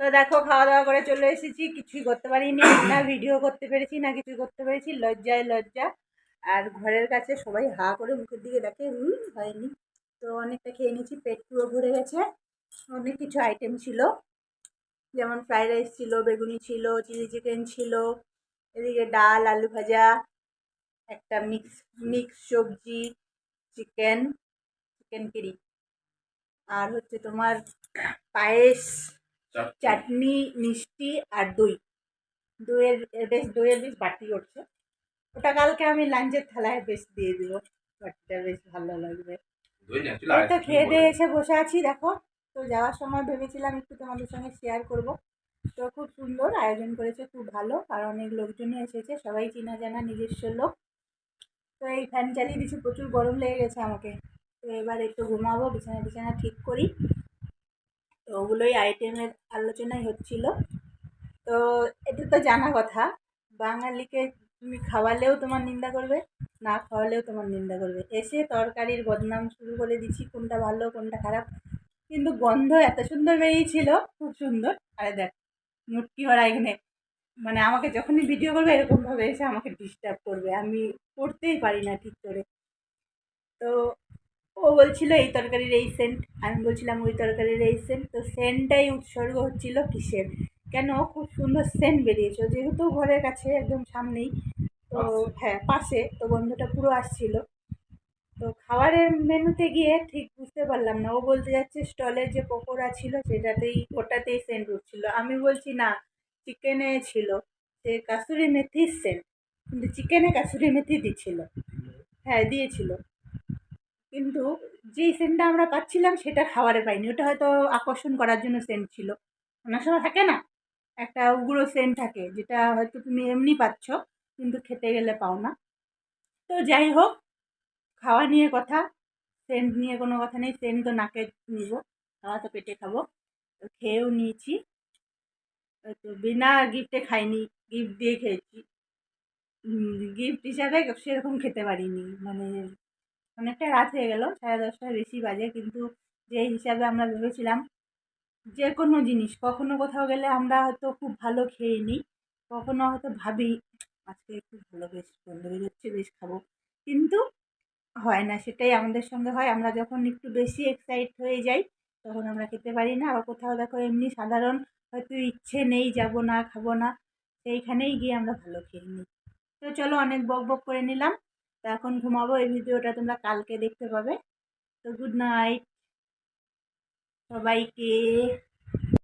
তো দেখো, খাওয়া দাওয়া করে চলে এসেছি। কিছুই করতে পারিনি, না ভিডিও করতে পেরেছি, না কিছু করতে পেরেছি। লজ্জায় লজ্জা। আর ঘরের কাছে সবাই হা করে মুখের দিকে দেখে হুম হয়নি। তো অনেকটা খেয়ে নিয়েছি, পেট পুরো ভরে গেছে। অনেক কিছু আইটেম ছিল। যেমন ফ্রাইড রাইস ছিল, বেগুনি ছিল চিলি চিকেন ছিল, এদিকে ডাল, আলু ভাজা, একটা মিক্স মিক্স সবজি চিকেন চিকেন কিরি আর হচ্ছে তোমার পায়েস চাটনি। মিষ্টি আর দই। দইয়ের বেশ দইয়ের বেশ বাটি করছে। ওটা কালকে আমি লাঞ্চের থালায় বেশ দিয়ে দিব। বাটিটা বেশ ভালো লাগবে। তো খেয়ে দিয়ে এসে বসে আছি দেখো। তো যাওয়ার সময় ভেবেছিলাম একটু তোমাদের সঙ্গে শেয়ার করব। তো খুব সুন্দর আয়োজন করেছে খুব ভালো। আর অনেক লোকজনই এসেছে সবাই চেনা জানা নিজস্ব লোক। তো এই ফ্যান চালিয়ে দিচ্ছি প্রচুর গরম লেগে গেছে আমাকে। তো এবার একটু ঘুমাবো, বিছানা বিছানা ঠিক করি। তো ওগুলোই আইটেমের আলোচনাই হচ্ছিল। তো এটা তো জানা কথা, বাঙালিকে তুমি খাওয়ালেও তোমার নিন্দা করবে, না খাওয়ালেও তোমার নিন্দা করবে। এসে তরকারির বদনাম শুরু করে দিচ্ছি, কোনটা ভালো, কোনটা খারাপ। কিন্তু গন্ধ এত সুন্দর বেরিয়েছিল, খুব সুন্দর। আরে দেখ, মুটকি ওরা এখানে মানে আমাকে যখনই ভিডিও করবে, এরকমভাবে এসে আমাকে ডিস্টার্ব করবে। আমি করতেই পারি না ঠিক করে। তো ও বলছিল এই তরকারির এই সেন্ট আমি বলছিলাম ওই তরকারির এই সেন্ট তো সেন্টটাই উৎসর্গ হচ্ছিল কিসের? কেন? খুব সুন্দর সেন্ট বেরিয়েছে। যেহেতু ঘরের কাছে একদম সামনেই তো হ্যাঁ পাশে তো গন্ধটা পুরো আসছিল। তো খাবারের মেনুতে গিয়ে ঠিক বুঝতে পারলাম না। ও বলতে যাচ্ছে স্টলের যে পকোড়া ছিল সেটাতেই ওটাতেই সেন্ট উঠছিল। আমি বলছি না চিকেনে ছিল। সে কাসুরি মেথির সেন্ট কিন্তু চিকেনে কাসুরি মেথি দিচ্ছিল। হ্যাঁ দিয়েছিল। কিন্তু যেই সেন্টটা আমরা পাচ্ছিলাম সেটা খাবারে পাইনি। ওটা হয়তো আকর্ষণ করার জন্য সেন্ট ছিল। অনেক সময় থাকে না? একটা উগ্র সেন্ট থাকে, যেটা হয়তো তুমি এমনি পাচ্ছ, কিন্তু খেতে গেলে পাও না। তো যাই হোক, খাওয়া নিয়ে কথা সেন্ট নিয়ে কোনো কথা নেই সেন্ট তো নাকে নিব। খাওয়া তো পেটে খাব। তো খেয়েও নিয়েছি। তো বিনা গিফটে খাইনি গিফট দিয়ে খেয়েছি। গিফট হিসাবে সেরকম খেতে পারিনি। মানে অনেকটা রাত হয়ে গেল, সাড়ে দশটার বেশি বাজে, কিন্তু যে হিসাবে আমরা ভেবেছিলাম যে কোনো জিনিস, কখনো কোথাও গেলে আমরা হয়তো খুব ভালো খেয়ে নিই, কখনো হয়তো ভাবি, আজকে একটু ভালো, বেশ বন্ধ বেরোচ্ছে, বেশ খাব, কিন্তু হয় না, সেটাই আমাদের সঙ্গে হয়, আমরা যখন একটু বেশি এক্সাইট হয়ে যাই, তখন আমরা খেতে পারি না, আবার কোথাও দেখো এমনি সাধারণ হয়তো ইচ্ছে নেই, যাব না, খাব না, সেইখানেই গিয়ে আমরা ভালো খেয়ে নিই। তো চলো অনেক বক বক করে নিলাম তো এখন ঘুমাবো এই ভিডিওটা তোমরা কালকে দেখতে পাবে। তো গুড নাইট সবাইকে।